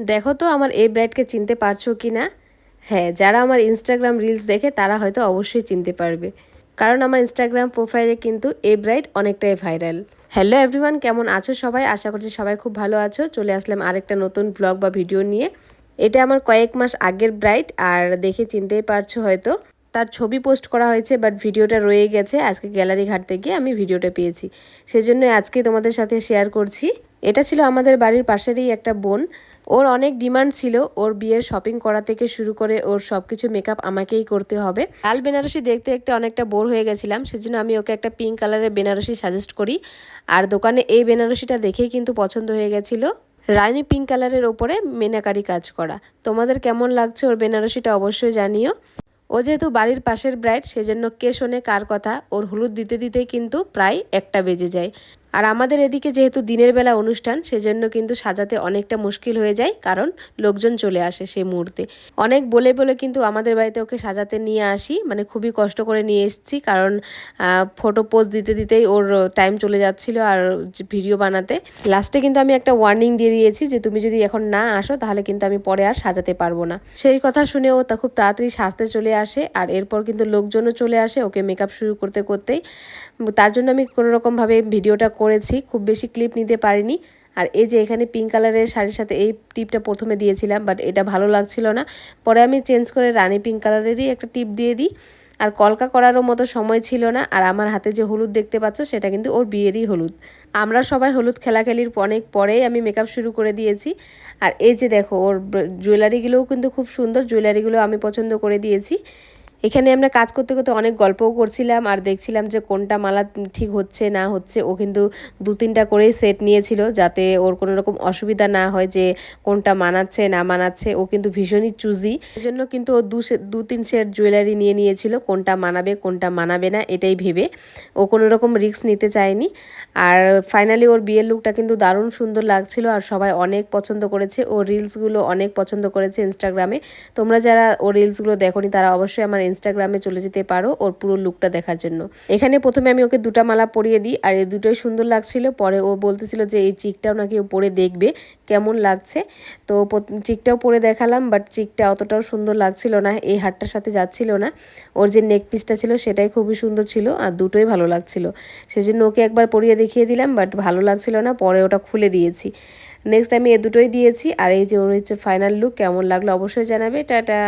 দেখো তো আমার এই ব্রাইডকে চিনতে পারছ কি না হ্যাঁ যারা আমার ইনস্টাগ্রাম রিলস দেখে তারা হয়তো অবশ্যই চিনতে পারবে। কারণ আমার ইনস্টাগ্রাম প্রোফাইলে কিন্তু এই ব্রাইড অনেকটাই ভাইরাল হ্যালো এভরিওয়ান কেমন আছো সবাই? আশা করছি সবাই খুব ভালো আছো। চলে আসলাম আরেকটা নতুন ব্লগ বা ভিডিও নিয়ে। এটা আমার কয়েক মাস আগের ব্রাইট, আর দেখে চিনতেই পারছ হয়তো। তার ছবি পোস্ট করা হয়েছে বাট ভিডিওটা রয়ে গেছে। আজকে গ্যালারি ঘাটতে গিয়ে আমি ভিডিওটা পেয়েছি। সেজন্য আজকে তোমাদের সাথে শেয়ার করছি। এটা ছিল আমাদের বাড়ির পাশেরই একটা বোন। ওর অনেক ডিমান্ড ছিল, ওর বিয়ের শপিং করা থেকে শুরু করে ওর সব কিছু মেকআপ আমাকেই করতে হবে। লাল বেনারসি দেখতে দেখতে অনেকটা বোর হয়ে গেছিলাম, সেজন্য আমি ওকে একটা পিঙ্ক কালারের বেনারসি সাজেস্ট করি। আর দোকানে এই বেনারসিটা দেখেই কিন্তু পছন্দ হয়ে গেছিল। রানি পিঙ্ক কালারের ওপরে মেনাকারি কাজ করা। তোমাদের কেমন লাগছে ওর বেনারসিটা অবশ্যই জানিও। ও যেহেতু বাড়ির পাশের ব্রাইড সেজন্য কে শোনে কার কথা? ওর হলুদ দিতে দিতেই কিন্তু প্রায় একটা বেজে যায়। আর আমাদের এদিকে যেহেতু দিনের বেলা অনুষ্ঠান, সেজন্য কিন্তু সাজাতে অনেকটা মুশকিল হয়ে যায়, কারণ লোকজন চলে আসে সেই মুহূর্তে। অনেক বলে বলে কিন্তু আমাদের বাড়িতে ওকে সাজাতে নিয়ে আসি মানে খুবই কষ্ট করে নিয়ে এসেছি, কারণ ফটো পোজ দিতে দিতেই ওর টাইম চলে যাচ্ছিল আর ভিডিও বানাতে। লাস্টে কিন্তু আমি একটা ওয়ার্নিং দিয়ে দিয়েছি যে তুমি যদি এখন না আসো, তাহলে কিন্তু আমি পরে আর সাজাতে পারব না। সেই কথা শুনে ও তা খুব তাড়াতাড়ি সাজতে চলে আসে, আর এরপর কিন্তু লোকজনও চলে আসে, ওকে মেকআপ শুরু করতে করতেই। তার জন্য আমি কোনোরকমভাবে ভিডিওটা করেছি, খুব বেশি ক্লিপ নিতে পারিনি। আর এই যে এখানে পিঙ্ক কালারের শাড়ির সাথে এই টিপটা প্রথমে দিয়েছিলাম বাট এটা ভালো লাগছিল না। পরে আমি চেঞ্জ করে রানি পিঙ্ক কালারেরই একটা টিপ দিয়ে দিই। আর কলকা করারও মতো সময় ছিল না, আর আমার হাতে যে হলুদ দেখতে পাচ্ছ, সেটা কিন্তু ওর বিয়েরই হলুদ। আমরা সবাই হলুদ খেলাখেলির অনেক পরেই আমি মেকআপ শুরু করে দিয়েছি। আর এই যে দেখো, ওর জুয়েলারিগুলোও কিন্তু খুব সুন্দর জুয়েলারিগুলো আমি পছন্দ করে দিয়েছি। এখানে আমরা কাজ করতে করতে অনেক গল্পও করছিলাম আর দেখছিলাম যে কোনটা মালা ঠিক হচ্ছে, না হচ্ছে। ও কিন্তু দু তিনটা করেই সেট নিয়েছিল যাতে ওর কোনো রকম অসুবিধা না হয় যে কোনটা মানাচ্ছে, না মানাচ্ছে। ও কিন্তু ভীষণই চুজি এই জন্য কিন্তু ও দু দু তিন সেট জুয়েলারি নিয়ে নিয়েছিল, কোনটা মানাবে কোনটা মানাবে না, এটাই ভেবে ও কোনো রকম রিস্ক নিতে চায়নি। আর ফাইনালি ওর বিয়ের লুকটা কিন্তু দারুণ সুন্দর লাগছিল আর সবাই অনেক পছন্দ করেছে। ও রিলসগুলো অনেক পছন্দ করেছে ইনস্টাগ্রামে তোমরা যারা ও রিলসগুলো দেখোনি তারা অবশ্যই আমার ইনস্টাগ্রামে চলে যেতে পারো ওর পুরো লুকটা দেখার জন্য। এখানে প্রথমে আমি ওকে দুটা মালা পরিয়ে দিই, আর এই দুটোই সুন্দর লাগছিল। পরে ও বলতেছিল যে এই চিকটাও নাকি ও পরে দেখবে, কেমন লাগছে। তো চিকটাও পরে দেখালাম বাট চিকটা অতটাও সুন্দর লাগছিল না, এই হারটার সাথে যাচ্ছিল না। ওর যে নেক পিসটা ছিল সেটাই খুবই সুন্দর ছিল, আর দুটোই ভালো লাগছিল। সেজন্য ওকে একবার পরিয়ে দেখিয়ে দিলাম বাট ভালো লাগছিল না, পরে ওটা খুলে দিয়েছি। নেক্সট আমি এ দুটোই দিয়েছি, আর এই যে ওর হচ্ছে ফাইনাল লুক কেমন লাগল অবশ্যই জানাবে, টাটা!